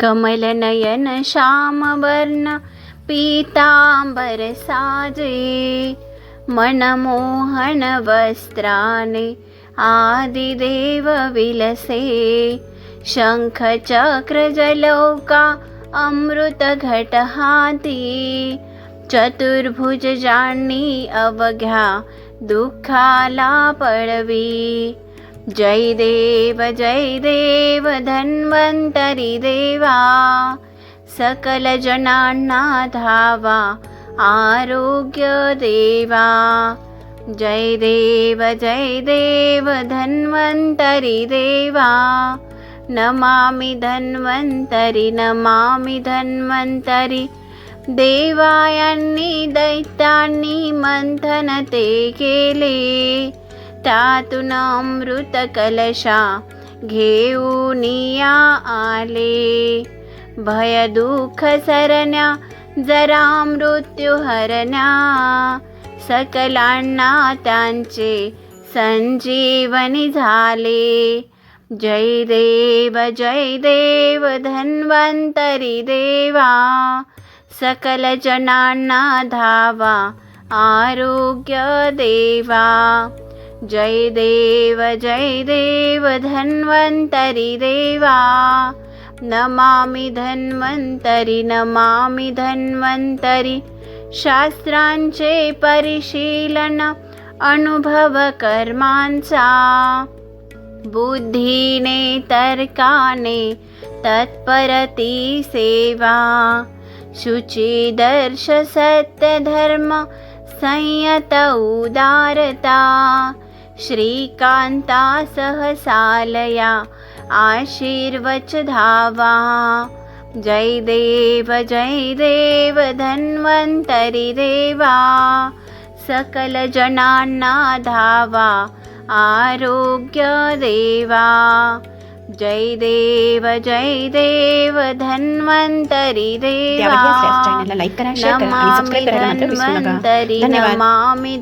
कमलनयन श्यामवर्ण पीताम्बर साजे मनमोहन वस्त्राने आदिदेव विलसे शंख चक्र जलौका अमृत घट हाती चतुर्भुज जाणी अवघ्या दुःखाला पळवी। जय देव जय देव धन्वंतरी देवा सकल जनांना धावा आरोग्य देवा जय देव जय देव धन्वंतरी देवा नमामि धन्वंतरी नमामि धन्वंतरी देवायांनी दैत्यांनी मंथन ते केले त्यातून अमृत कलशा घेऊन या आले. भय दुःख सरण्या जरा मृत्यू हरण्या. सकलांना त्यांचे संजीवनी झाले. जय देव जय देव धन्वंतरी देवा. सकल जनांना धावा आरोग्य देवा. जय देव जय देव धन्वंतरी देवा। नमामि धन्वंतरी नमामि धन्वंतरी शास्त्रांचे परिशीलन अनुभव कर्मांचा। बुद्धीने तर्काने तत्परती सेवा। शुची दर्श सत्य धर्म संयत उदारता। श्रीकांता सहसालया आशीर्वच धावा। जय देव जय देव धन्वंतरी देवा। सकल जनांना धावा आरोग्य देवा। जय देव जय देव धन्वंतरी देवा। नमामि धन्वंतरी नमामि